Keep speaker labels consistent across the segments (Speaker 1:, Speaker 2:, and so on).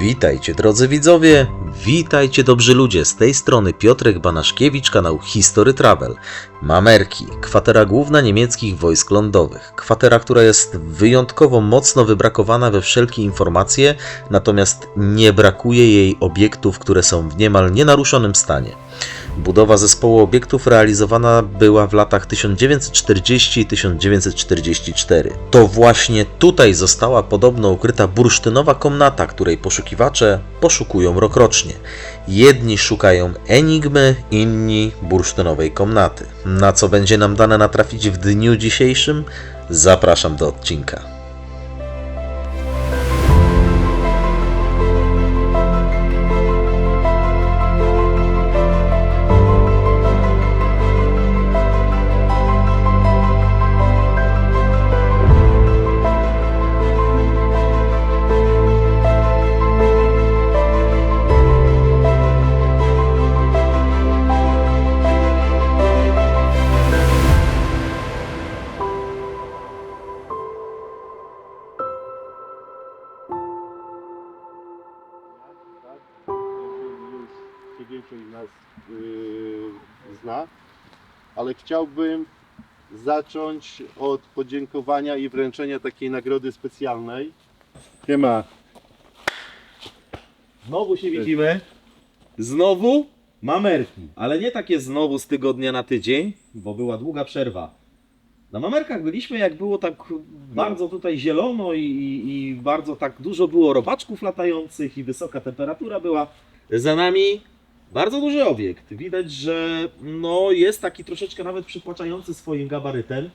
Speaker 1: Witajcie drodzy widzowie, witajcie dobrzy ludzie, z tej strony Piotrek Banaszkiewicz, kanał History Travel. Mamerki, kwatera główna niemieckich wojsk lądowych. Kwatera, która jest wyjątkowo mocno wybrakowana we wszelkie informacje, natomiast nie brakuje jej obiektów, które są w niemal nienaruszonym stanie. Budowa zespołu obiektów realizowana była w latach 1940 i 1944. To właśnie tutaj została podobno ukryta bursztynowa komnata, której poszukiwacze poszukują rokrocznie. Jedni szukają enigmy, inni bursztynowej komnaty. Na co będzie nam dane natrafić w dniu dzisiejszym? Zapraszam do odcinka.
Speaker 2: Zacząć od podziękowania i wręczenia takiej nagrody specjalnej. Siema.
Speaker 1: Znowu się widzimy. Znowu mamerki. Ale nie takie znowu z tygodnia na tydzień, bo była długa przerwa. Na mamerkach byliśmy, jak było tak bardzo tutaj zielono i, i, i bardzo tak dużo było robaczków latających i wysoka temperatura była. Za nami bardzo duży obiekt. Widać, że no, jest taki troszeczkę nawet przytłaczający swoim gabarytem.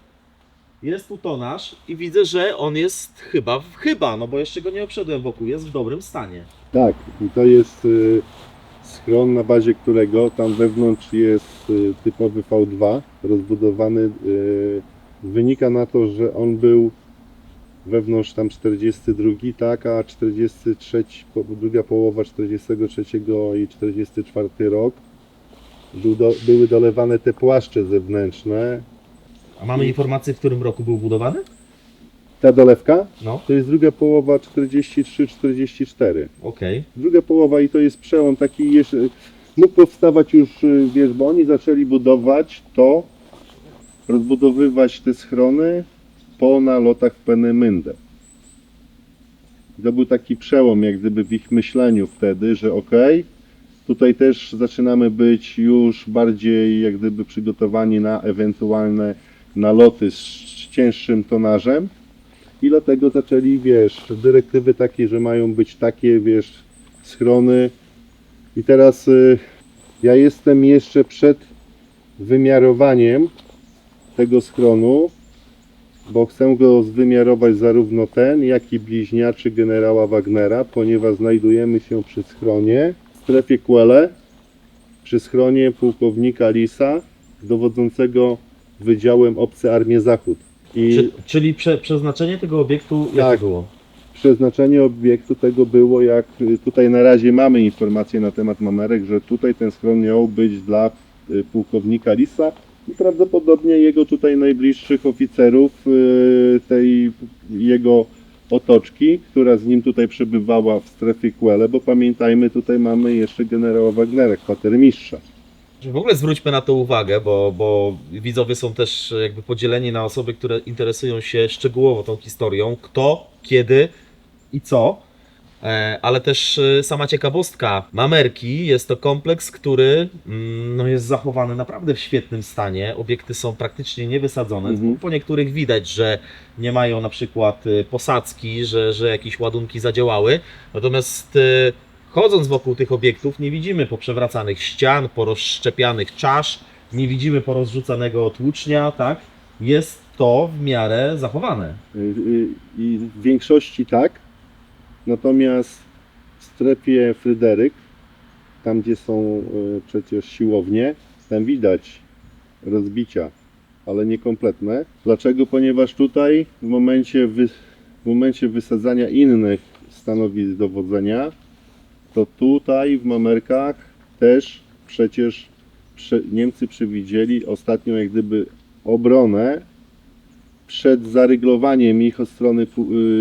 Speaker 1: Jest tu tonaż i widzę, że on jest chyba, chyba, no bo jeszcze go nie obszedłem wokół, jest w dobrym stanie.
Speaker 2: Tak, i to jest y, schron, na bazie którego tam wewnątrz jest y, typowy V2 rozbudowany. Y, wynika na to, że on był wewnątrz tam 42, tak, a 43, po- druga połowa 43 i 44 rok były dolewane te płaszcze zewnętrzne.
Speaker 1: A mamy informację, w którym roku był budowany?
Speaker 2: Ta dolewka
Speaker 1: No,
Speaker 2: to jest druga połowa 43-44.
Speaker 1: okej.
Speaker 2: druga połowa i to jest przełom taki jeszcze mógł powstawać już, y, wiesz, bo oni zaczęli budować to, rozbudowywać te schrony po nalotach w Penemyndę. To był taki przełom jak gdyby w ich myśleniu wtedy, że okej, tutaj też zaczynamy być już bardziej jak gdyby przygotowani na ewentualne naloty z cięższym tonażem i dlatego zaczęli, wiesz, dyrektywy takie, że mają być takie, wiesz, schrony. I teraz y, ja jestem jeszcze przed wymiarowaniem tego schronu, bo chcę go zwymiarować zarówno ten, jak i bliźniaczy generała Wagnera, ponieważ znajdujemy się przy schronie w strefie Quelle, przy schronie pułkownika Lisa, dowodzącego Wydziałem Obcy Armię Zachód. I
Speaker 1: Czy, czyli prze, przeznaczenie tego obiektu jakie
Speaker 2: Tak.
Speaker 1: było?
Speaker 2: przeznaczenie obiektu tego było, jak y, tutaj na razie mamy informacje na temat mamerek, że tutaj ten schron miał być dla y, pułkownika Lisa i prawdopodobnie jego tutaj najbliższych oficerów y, tej jego otoczki, która z nim tutaj przebywała w strefie Quelle, bo pamiętajmy, tutaj mamy jeszcze generała Wagnera, kwatermistrza.
Speaker 1: W ogóle zwróćmy na to uwagę, bo, bo widzowie są też jakby podzieleni na osoby, które interesują się szczegółowo tą historią, kto, kiedy i co. E, Ale też e, sama ciekawostka. Mamerki jest to kompleks, który mm, no, jest zachowany naprawdę w świetnym stanie. Obiekty są praktycznie niewysadzone.
Speaker 2: Mhm.
Speaker 1: Po niektórych widać, że nie mają na przykład e, posadzki, że, że jakieś ładunki zadziałały. Natomiast chodząc wokół tych obiektów nie widzimy poprzewracanych ścian, porozszczepianych czasz, nie widzimy porozrzucanego tłucznia, tak? Jest to w miarę zachowane.
Speaker 2: I w większości tak. Natomiast w strefie Fryderyk, tam gdzie są y, przecież siłownie, tam widać rozbicia, ale niekompletne. Dlaczego? Ponieważ tutaj w momencie, wy, w momencie wysadzania innych stanowisk dowodzenia, to tutaj w Mamerkach też przecież prze, Niemcy przewidzieli ostatnią jak gdyby obronę przed zaryglowaniem ich od strony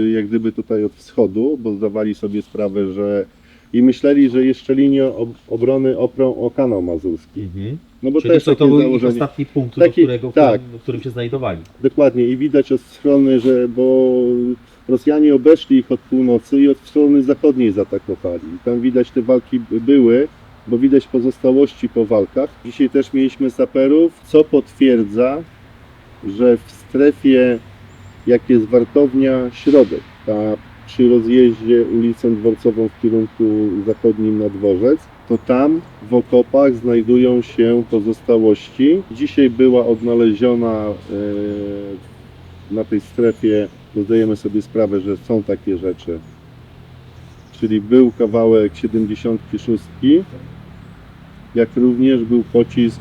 Speaker 2: y, jak gdyby tutaj od wschodu, bo zdawali sobie sprawę, że i myśleli, że jeszcze linię ob- obrony oprą o kanał mazurski.
Speaker 1: Mhm.
Speaker 2: No bo
Speaker 1: Czyli
Speaker 2: też
Speaker 1: to, to był
Speaker 2: założenie.
Speaker 1: ostatni punkt,
Speaker 2: Taki-
Speaker 1: do którego, w
Speaker 2: tak.
Speaker 1: którym, w którym się znajdowali.
Speaker 2: Dokładnie i widać od strony, że bo Rosjanie obeszli ich od północy i od strony zachodniej zaatakowali. Tam widać te walki by- były, bo widać pozostałości po walkach. Dzisiaj też mieliśmy saperów, co potwierdza, że w strefie, jak jest wartownia Środek, ta przy rozjeździe ulicą Dworcową w kierunku zachodnim na dworzec, to tam w okopach znajdują się pozostałości. Dzisiaj była odnaleziona e, na tej strefie, zdajemy sobie sprawę, że są takie rzeczy. Czyli był kawałek 76, jak również był pocisk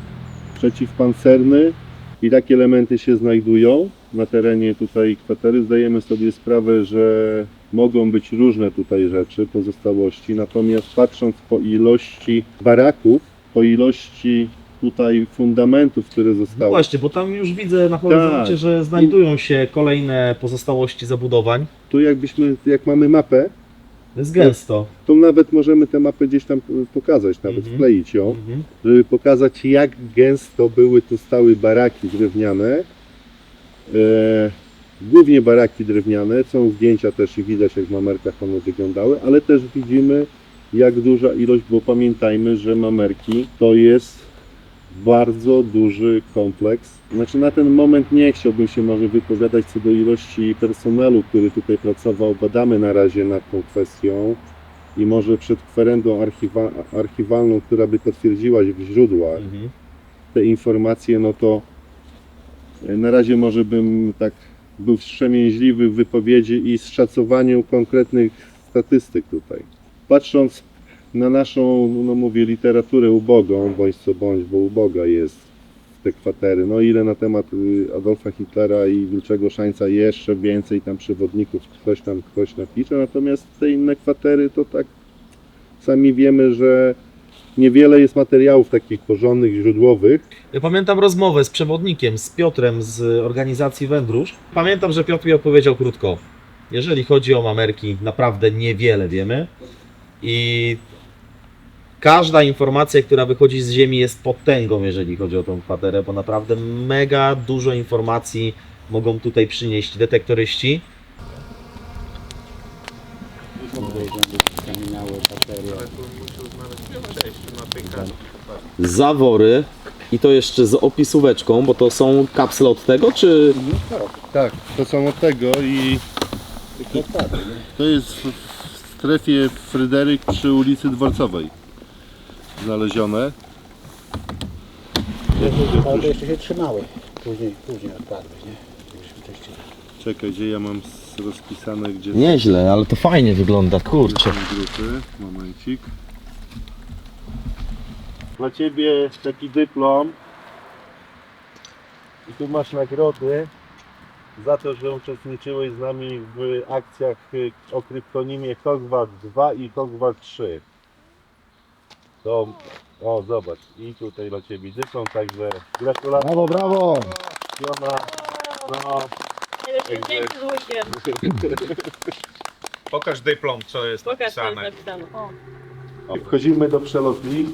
Speaker 2: przeciwpancerny i takie elementy się znajdują na terenie tutaj kwatery. Zdajemy sobie sprawę, że mogą być różne tutaj rzeczy, pozostałości, natomiast patrząc po ilości baraków, po ilości tutaj fundamentów, które
Speaker 1: No
Speaker 2: zostały,
Speaker 1: właśnie, bo tam już widzę na horyzoncie,
Speaker 2: Tak.
Speaker 1: że znajdują się kolejne pozostałości zabudowań.
Speaker 2: tu jakbyśmy, jak mamy mapę,
Speaker 1: jest gęsto.
Speaker 2: to nawet możemy tę mapę gdzieś tam pokazać, nawet
Speaker 1: Mhm.
Speaker 2: wkleić ją,
Speaker 1: Mhm.
Speaker 2: żeby pokazać jak gęsto były tu stały baraki drewniane. E, głównie baraki drewniane, są zdjęcia też i widać jak w mamerkach one wyglądały, ale też widzimy jak duża ilość, bo pamiętajmy, że mamerki to jest bardzo duży kompleks. Znaczy na ten moment nie chciałbym się może wypowiadać co do ilości personelu, który tutaj pracował. Badamy na razie nad tą kwestią i może przed kwerendą archiwa archiwalną, która by potwierdziła w źródłach
Speaker 1: Mhm.
Speaker 2: te informacje, no to e, na razie może bym tak był wstrzemięźliwy w wypowiedzi i szacowaniu konkretnych statystyk tutaj. Patrząc na naszą, no mówię, literaturę ubogą, bądź co bądź, bo uboga jest te kwatery, no ile na temat y, Adolfa Hitlera i Wilczego Szańca jeszcze więcej tam przewodników ktoś tam ktoś napisze, natomiast te inne kwatery to tak sami wiemy, że niewiele jest materiałów takich porządnych, źródłowych,
Speaker 1: pamiętam rozmowę z przewodnikiem, z Piotrem z organizacji Wędrusz. Pamiętam, że Piotr mi odpowiedział krótko. Jeżeli chodzi o mamerki, naprawdę niewiele wiemy i każda informacja, która wychodzi z ziemi jest potęgą, jeżeli chodzi o tą kwaterę, bo naprawdę mega dużo informacji mogą tutaj przynieść detektoryści. Zawory i to jeszcze z opisóweczką, bo to są kapsle od tego, czy...
Speaker 2: Tak, to są od tego i to jest w strefie Fryderyk przy ulicy Dworcowej znalezione.
Speaker 3: Ale to jeszcze się trzymały. Później, później odpadły, nie?
Speaker 2: Czekaj, gdzie ja mam s- rozpisane, gdzie
Speaker 1: Nieźle, ale to fajnie wygląda, kurczę.
Speaker 2: są grupy. Momencik. Dla Ciebie taki dyplom i tu masz nagrody za to, że uczestniczyłeś z nami w akcjach y, o kryptonimie Hogwart 2 i Hogwart 3. To, o zobacz, i tutaj dla Ciebie także gratulacje.
Speaker 3: Brawo, brawo!
Speaker 2: Jona. No,
Speaker 4: Dzięki z łykiem.
Speaker 5: Pokaż dyplom, co jest
Speaker 4: Pokaż, co jest
Speaker 5: napisane.
Speaker 4: napisane. O.
Speaker 2: O, Wchodzimy do przelotni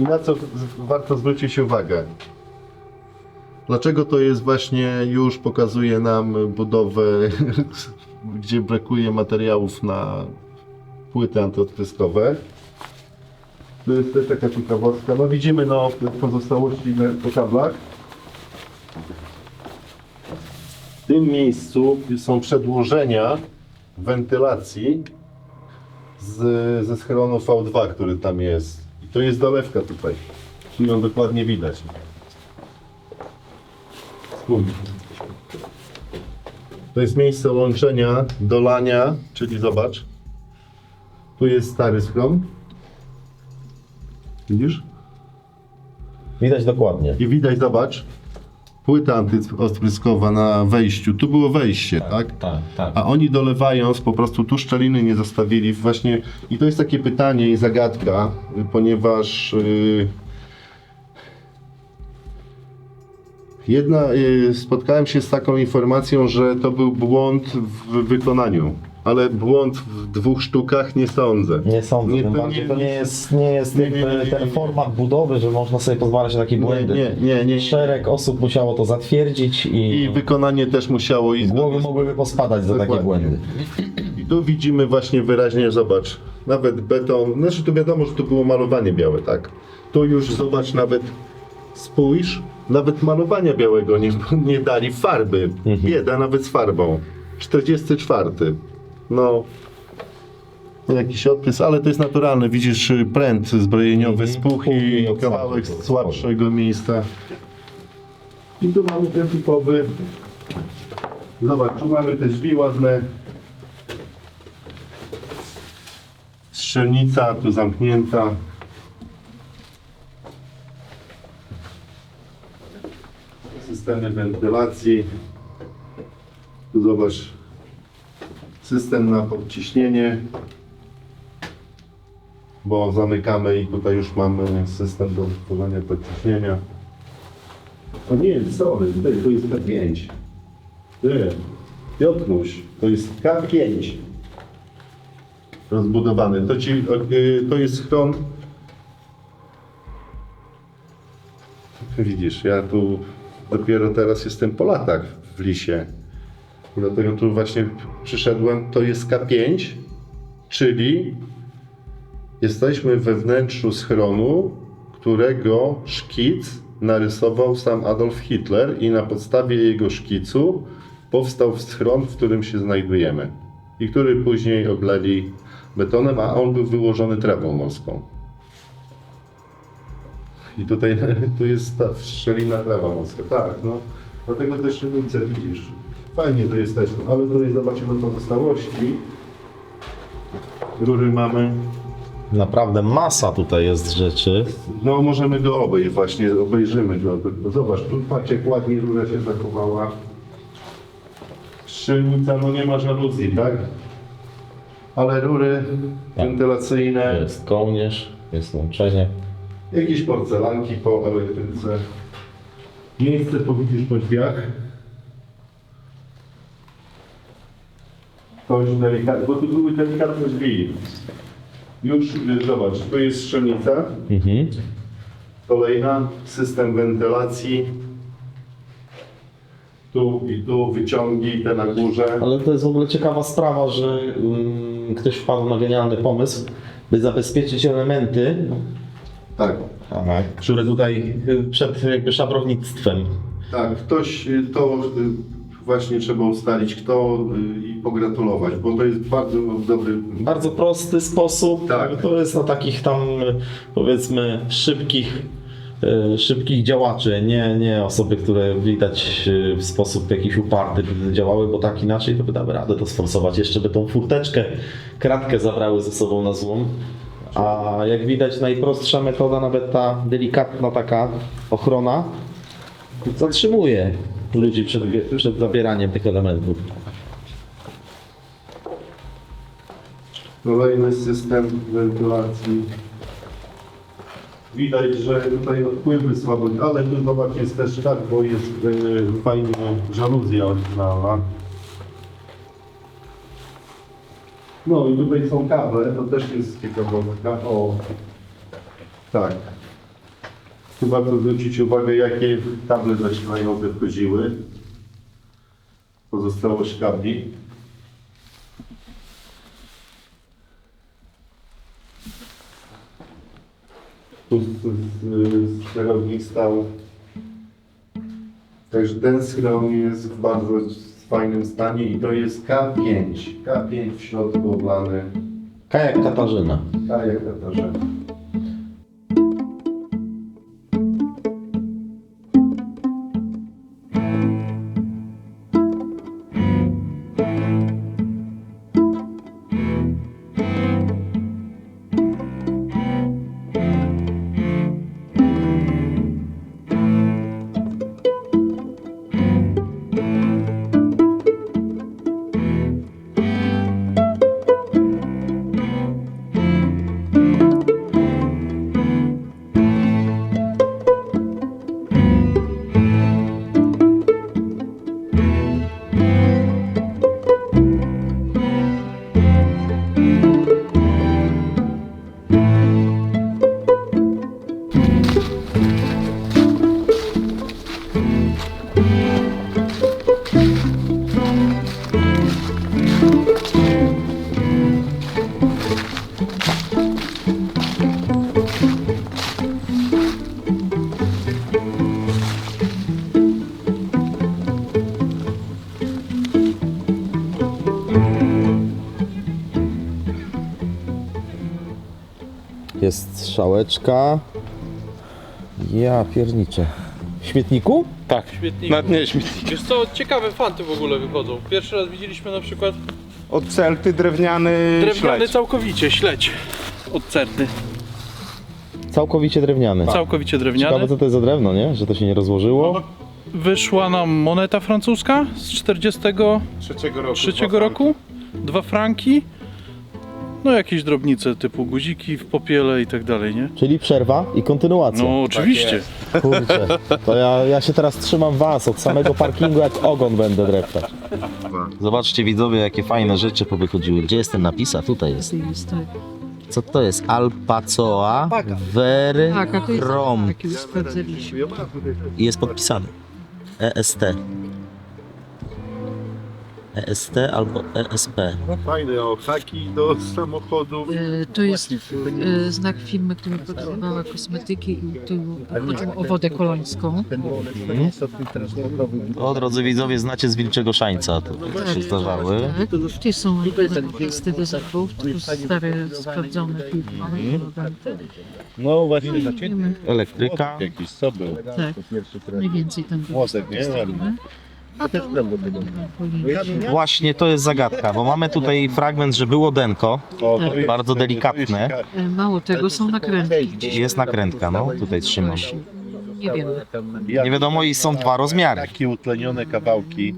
Speaker 2: i na co z- warto zwrócić uwagę. Dlaczego to jest właśnie, już pokazuje nam budowę, gdzie brakuje materiałów na płyty antyodpryskowe. To jest też taka ciekawostka. No widzimy no, pozostałości po kablach. W tym miejscu są przedłużenia wentylacji z, ze schronu V2, który tam jest. I to jest dolewka tutaj. Tu ją dokładnie widać. Spójrz. To jest miejsce łączenia, dolania, czyli zobacz. Tu jest stary schron. Widzisz?
Speaker 1: Widać dokładnie.
Speaker 2: I widać, zobacz, płyta antyodpryskowa na wejściu. Tu było wejście, tak?
Speaker 1: Tak, tak.
Speaker 2: A oni dolewając po prostu tu szczeliny nie zostawili właśnie i to jest takie pytanie i zagadka, ponieważ yy, Jedna, y, spotkałem się z taką informacją, że to był błąd w wykonaniu, ale błąd w dwóch sztukach nie sądzę.
Speaker 1: Nie sądzę,
Speaker 2: Nie,
Speaker 1: tym
Speaker 2: to
Speaker 1: bardziej
Speaker 2: nie-
Speaker 1: to nie jest, nie jest
Speaker 2: nie, nie, nie,
Speaker 1: ten format budowy, że można sobie pozwalać na takie błędy.
Speaker 2: Nie, nie, nie, nie.
Speaker 1: Szereg osób musiało to zatwierdzić i,
Speaker 2: I wykonanie też musiało iść.
Speaker 1: głowy mogłyby pospadać za takie błędy.
Speaker 2: I tu widzimy właśnie wyraźnie, zobacz, nawet beton, znaczy tu wiadomo, że tu było malowanie białe, tak? Tu już zobacz, nawet spójrz, nawet malowania białego nie, nie dali farby. Bieda nawet z farbą. 44. No, jakiś odpis, ale to jest naturalne. Widzisz y, pręt zbrojeniowy, spuch i
Speaker 1: od
Speaker 2: kawałek
Speaker 1: słabszego.
Speaker 2: słabszego miejsca. I tu mamy ten typowy. Zobacz, tu mamy te drzwi ładne. Strzelnica tu zamknięta. Systemy wentylacji. Tu zobacz. System na podciśnienie. Bo zamykamy i tutaj już mamy system do tworzenia podciśnienia. To nie sorry, tutaj to jest K5. Ty, Piotruś, to jest K5 rozbudowany. To, ci, y, to jest schron. Widzisz, ja tu dopiero teraz jestem po latach w Lisie. I Dlatego tu właśnie przyszedłem. To jest K5, czyli jesteśmy we wnętrzu schronu, którego szkic narysował sam Adolf Hitler i na podstawie jego szkicu powstał schron, w którym się znajdujemy i który później obleli betonem, a on był wyłożony trawą morską. I tutaj tu jest ta szczelina trawa morska. Tak, no. Dlatego też szczelnice widzisz. Fajnie to jest też, ale tutaj zobaczymy pozostałości. Rury mamy.
Speaker 1: Naprawdę masa tutaj jest rzeczy.
Speaker 2: No możemy go obejść, właśnie obejrzymy go. Zobacz, tu patrz jak ładnie rura się zachowała. Strzelnica, no nie ma żaluzji, tak? Ale rury
Speaker 1: Tak.
Speaker 2: wentylacyjne,
Speaker 1: Jest kołnierz, jest łączenie.
Speaker 2: jakieś porcelanki po elektryce. Miejsce powidzisz po drzwiach. Coś delikatne, bo tu były delikatne drzwi. Już, y, zobacz, tu jest strzelnica.
Speaker 1: Mhm.
Speaker 2: Kolejna, system wentylacji. Tu i tu wyciągi, te na górze.
Speaker 1: Ale to jest w ogóle ciekawa sprawa, że mm, ktoś wpadł na genialny pomysł, by zabezpieczyć elementy,
Speaker 2: Tak,
Speaker 1: które tutaj y, przed jakby szabrownictwem.
Speaker 2: tak, ktoś y, to y, właśnie trzeba ustalić, kto y, i pogratulować, bo to jest bardzo dobry.
Speaker 1: Bardzo prosty sposób.
Speaker 2: Tak.
Speaker 1: To jest na takich tam powiedzmy szybkich, y, szybkich działaczy, nie, nie osoby, które widać y, w sposób jakiś uparty działały, bo tak inaczej to by dały radę to sforsować. Jeszcze by tą furteczkę, kratkę zabrały ze sobą na złom. A jak widać najprostsza metoda, nawet ta delikatna taka ochrona zatrzymuje ludzi przed, przed zabieraniem tych elementów.
Speaker 2: Kolejny system wentylacji. Widać, że tutaj odpływy słabo, ale tu zobacz jest też tak, bo jest y, fajnie żaluzja oryginalna. No i tutaj są kable, to też jest ciekawostka. O, tak. Tu warto zwrócić uwagę, jakie kable zasilajowe wchodziły. Pozostałość kabli. Tu z, z, z. Także ten schron jest w bardzo fajnym stanie i to jest K5. K5 w środku oblany.
Speaker 1: Kajak Katarzyna.
Speaker 2: Tak jak Katarzyna.
Speaker 1: Strzałeczka. Ja pierniczę. W śmietniku?
Speaker 5: Tak.
Speaker 6: Śmietnik.
Speaker 5: Na dnie śmietnik.
Speaker 6: Wiesz co, ciekawe fanty w ogóle wychodzą. Pierwszy raz widzieliśmy na przykład
Speaker 5: Od celty drewniany
Speaker 6: drewniany
Speaker 5: śledź.
Speaker 6: całkowicie, śledź od certy.
Speaker 1: Całkowicie drewniany.
Speaker 6: Całkowicie
Speaker 1: Ciekawe
Speaker 6: drewniany.
Speaker 1: co to jest za drewno, nie? Że to się nie rozłożyło.
Speaker 6: Wyszła nam moneta francuska z 43
Speaker 5: Trzeciego roku.
Speaker 6: roku. Dwa franki. No jakieś drobnice typu guziki w popiele i tak dalej, nie?
Speaker 1: Czyli przerwa i kontynuacja.
Speaker 6: No oczywiście.
Speaker 1: Kurczę, to ja, ja się teraz trzymam was od samego parkingu, jak ogon będę dreptać. Zobaczcie widzowie, jakie fajne rzeczy powychodziły. Gdzie jest ten napis? A tutaj jest.
Speaker 7: Tak.
Speaker 1: Co to jest? Alpacoa Very
Speaker 7: Tak, a to jest taki.
Speaker 1: I jest podpisany. EST. EST albo ESP.
Speaker 2: Fajne o haki do samochodów.
Speaker 7: E, To jest e, znak firmy, która produkowała kosmetyki i tu chodziło o wodę kolońską.
Speaker 1: O drodzy widzowie, znacie z Wilczego Szańca, to się zdarzały.
Speaker 7: Tak. Tu są testy do zębów, tu stare, sprawdzone firmy.
Speaker 2: No właśnie,
Speaker 7: Wiemy,
Speaker 1: Elektryka.
Speaker 2: jakiś co był.
Speaker 7: Tak, najwięcej tam było.
Speaker 2: Włosek, nie? Ładny.
Speaker 1: Właśnie to jest zagadka, bo mamy tutaj fragment, że było denko.
Speaker 7: Tak.
Speaker 1: Bardzo delikatne.
Speaker 7: E, Mało tego, są nakrętki.
Speaker 1: Jest nakrętka, no tutaj trzymam.
Speaker 7: Nie wiem.
Speaker 1: Nie wiadomo i są dwa rozmiary.
Speaker 2: Takie utlenione kawałki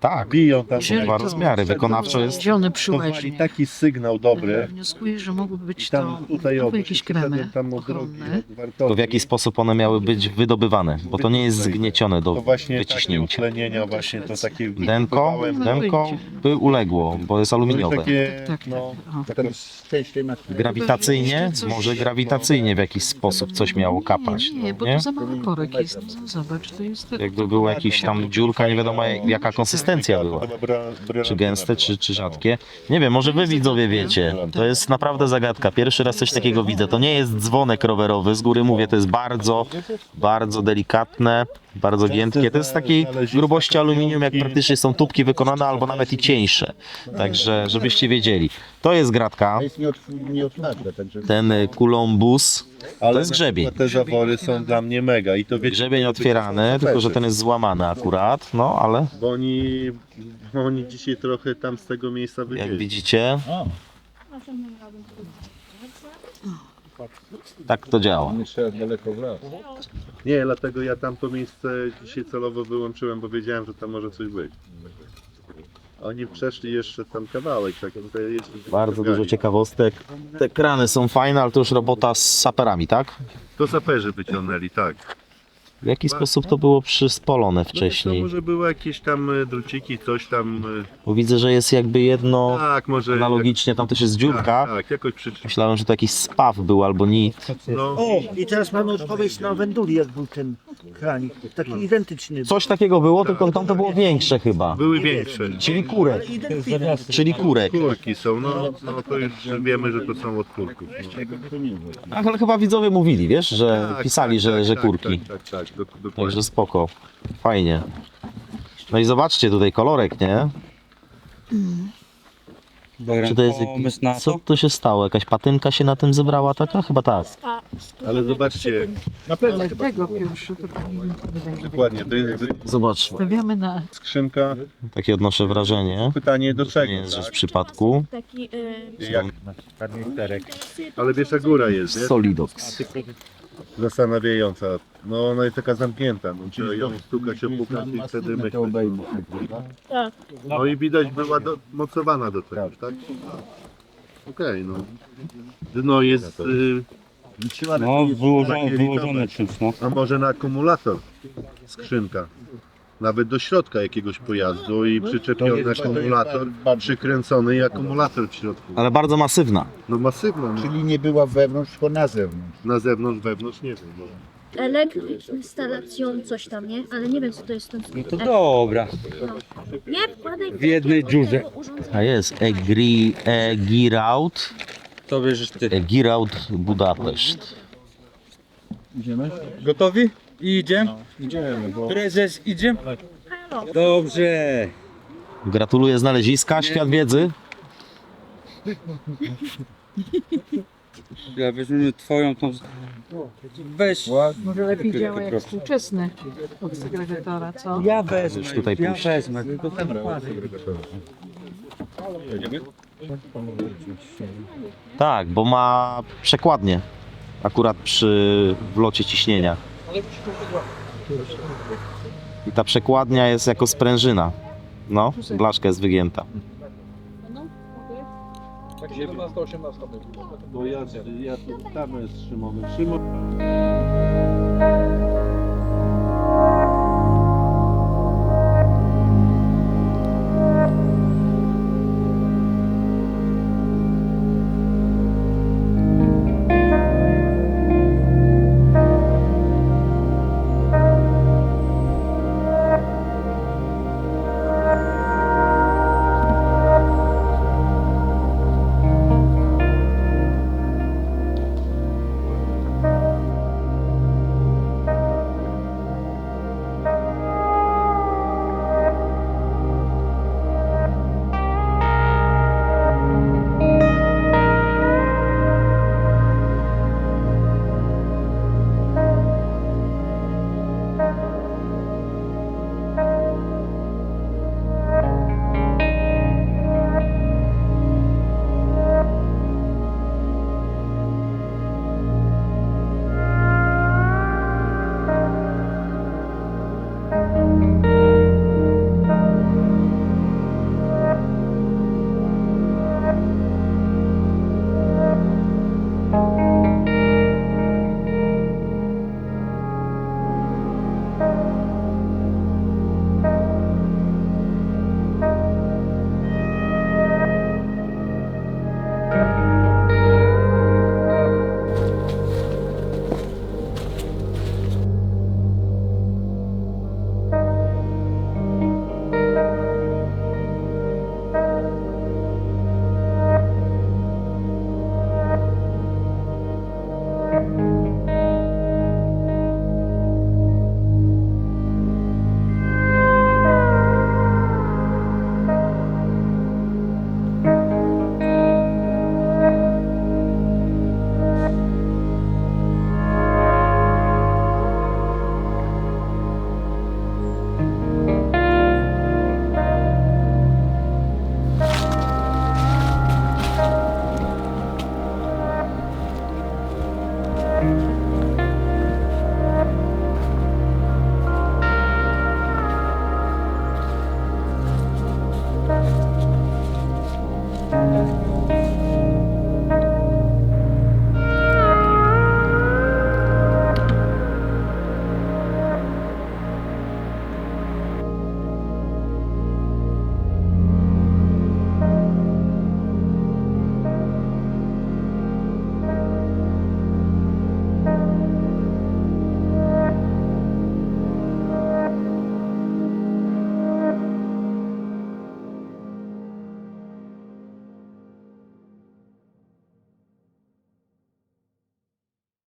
Speaker 1: Tak,
Speaker 2: biją tam.
Speaker 1: Dwa
Speaker 7: to-
Speaker 1: rozmiary. Wykonawczo jest
Speaker 7: przyłeźnie.
Speaker 2: taki sygnał dobry.
Speaker 7: Wnioskuję, że mogłyby
Speaker 2: I
Speaker 7: być
Speaker 2: tam
Speaker 7: to
Speaker 2: tutaj
Speaker 7: albo
Speaker 2: obok.
Speaker 7: jakieś
Speaker 2: i wtedy
Speaker 7: kremy
Speaker 2: Tam od drogi,
Speaker 7: ochronne.
Speaker 2: od wartości.
Speaker 1: to w jaki sposób one miały być wydobywane, bo to nie jest zgniecione
Speaker 2: To
Speaker 1: do
Speaker 2: właśnie takie
Speaker 1: wyciśnięcia.
Speaker 2: utlenienia, właśnie to takie...
Speaker 1: Denko,
Speaker 7: No,
Speaker 1: denko by uległo, bo jest
Speaker 2: No
Speaker 1: aluminiowe.
Speaker 2: takie,
Speaker 7: Tak, tak.
Speaker 2: no,
Speaker 7: O.
Speaker 1: Grawitacyjnie, może grawitacyjnie w jakiś sposób coś miało kapać.
Speaker 7: Nie, nie, bo
Speaker 1: Nie?
Speaker 7: to za mały korek jest. Zobacz, to jest...
Speaker 1: Jakby była jakiś tam dziurka, nie wiadomo jak- jaka konsystencja była. Czy gęste, czy, czy rzadkie. Nie wiem, może wy widzowie wiecie. To jest naprawdę zagadka. Pierwszy raz coś takiego widzę. To nie jest dzwonek rowerowy. Z góry mówię, to jest bardzo, bardzo delikatne, bardzo giętkie. To jest takiej grubości aluminium, jak praktycznie są tubki wykonane, albo nawet i cieńsze. Także, żebyście wiedzieli. To jest gratka.
Speaker 3: jest także
Speaker 1: Ten y, Columbus.
Speaker 2: Ale
Speaker 1: jest grzebień.
Speaker 2: Te zawory są dla mnie mega i to wiecie,
Speaker 1: Grzebień otwierany, tylko że ten jest złamany akurat. No, ale
Speaker 2: bo oni, bo oni dzisiaj trochę tam z tego miejsca
Speaker 1: jak
Speaker 2: wyjęli.
Speaker 1: widzicie, tak to działa.
Speaker 2: Nie, dlatego ja tam to miejsce dzisiaj celowo wyłączyłem, bo wiedziałem, że tam może coś być. Oni przeszli jeszcze tam kawałek, tak tutaj jest.
Speaker 1: Bardzo dużo ciekawostek. Te krany są fajne, ale to już robota z saperami, tak?
Speaker 2: To saperzy wyciągnęli, tak.
Speaker 1: W jaki sposób to było przyspolone
Speaker 2: To
Speaker 1: wcześniej?
Speaker 2: może były jakieś tam e, druciki, coś tam. e,
Speaker 1: Bo widzę, że jest jakby jedno
Speaker 2: Tak, może.
Speaker 1: analogicznie, tam też jest dziurka.
Speaker 2: Tak, tak jakoś przy.
Speaker 1: Myślałem, że to jakiś spaw był albo nit.
Speaker 2: No,
Speaker 8: O, i teraz mamy odpowiedź na Wenduli, jak był ten kranik. Taki identyczny.
Speaker 1: Coś takiego było, tylko tam to było większe chyba.
Speaker 2: były większe.
Speaker 1: Czyli kurek.
Speaker 8: Identyczny.
Speaker 1: Czyli kurek.
Speaker 2: Kurki są, no, no to już wiemy, że to są od kurków. No.
Speaker 1: Ale chyba widzowie mówili, wiesz, że
Speaker 2: Tak,
Speaker 1: pisali,
Speaker 2: tak,
Speaker 1: że,
Speaker 2: tak,
Speaker 1: że
Speaker 2: tak,
Speaker 1: kurki.
Speaker 2: Tak, tak, tak, dok- dokładnie.
Speaker 1: Także spoko. Fajnie. No i zobaczcie tutaj kolorek, nie? Czy to jest jakiś, co to się stało? Jakaś patynka się na tym zebrała taka? Chyba tak.
Speaker 2: Ale zobaczcie,
Speaker 7: Ale tego pierwszy to powinien
Speaker 2: dokładnie, to jest
Speaker 1: Zobacz,
Speaker 7: Stawiamy na
Speaker 2: skrzynka.
Speaker 1: takie odnoszę wrażenie.
Speaker 2: Pytanie do
Speaker 1: To
Speaker 2: czego?
Speaker 1: nie jest rzecz
Speaker 2: tak?
Speaker 1: przypadku.
Speaker 4: Taki, y,
Speaker 2: Jak, ale wiesza góra jest, nie?
Speaker 1: Solidox.
Speaker 2: Zastanawiająca. No ona jest taka zamknięta, no trzeba ją stukać, opukać i wtedy myśleć.
Speaker 4: tak.
Speaker 2: No i widać była do, mocowana do czegoś, tak? Okej, no. Dno jest... Y,
Speaker 9: No, wyłożone, wyłożone czymś, no.
Speaker 2: A może na akumulator skrzynka. Nawet do środka jakiegoś pojazdu i przyczepiony akumulator, przykręcony i akumulator w środku.
Speaker 1: Ale bardzo masywna.
Speaker 2: No masywna, no.
Speaker 3: Czyli nie była wewnątrz, tylko na zewnątrz.
Speaker 2: na zewnątrz, wewnątrz, nie wiem. No.
Speaker 4: Elektryk, instalacją, coś tam, nie? Ale nie wiem, co to jest ten
Speaker 9: To dobra,
Speaker 4: Nie, wkładaj
Speaker 9: w jednej dziurze.
Speaker 1: A jest Egri, Egiraut,
Speaker 9: To bierzesz ty.
Speaker 1: Egiraut Budapeszt.
Speaker 9: Gotowi? I idziemy?
Speaker 3: Idziemy, bo
Speaker 9: Prezes, idzie? Dobrze.
Speaker 1: Gratuluję znaleziska, świat wiedzy.
Speaker 9: Ja weźmiemy twoją tą... Weź.
Speaker 7: Może lepiej działa jak współczesny od segregatora, co?
Speaker 9: Ja wezmę.
Speaker 1: Już tutaj
Speaker 9: ja wezmę, tylko ten kładę.
Speaker 1: Tak, bo ma przekładnię. Akurat przy wlocie ciśnienia. I ta przekładnia jest jako sprężyna. No, blaszka jest wygięta.
Speaker 2: Bo ja, ja tu tam z Szymonem. Szymon...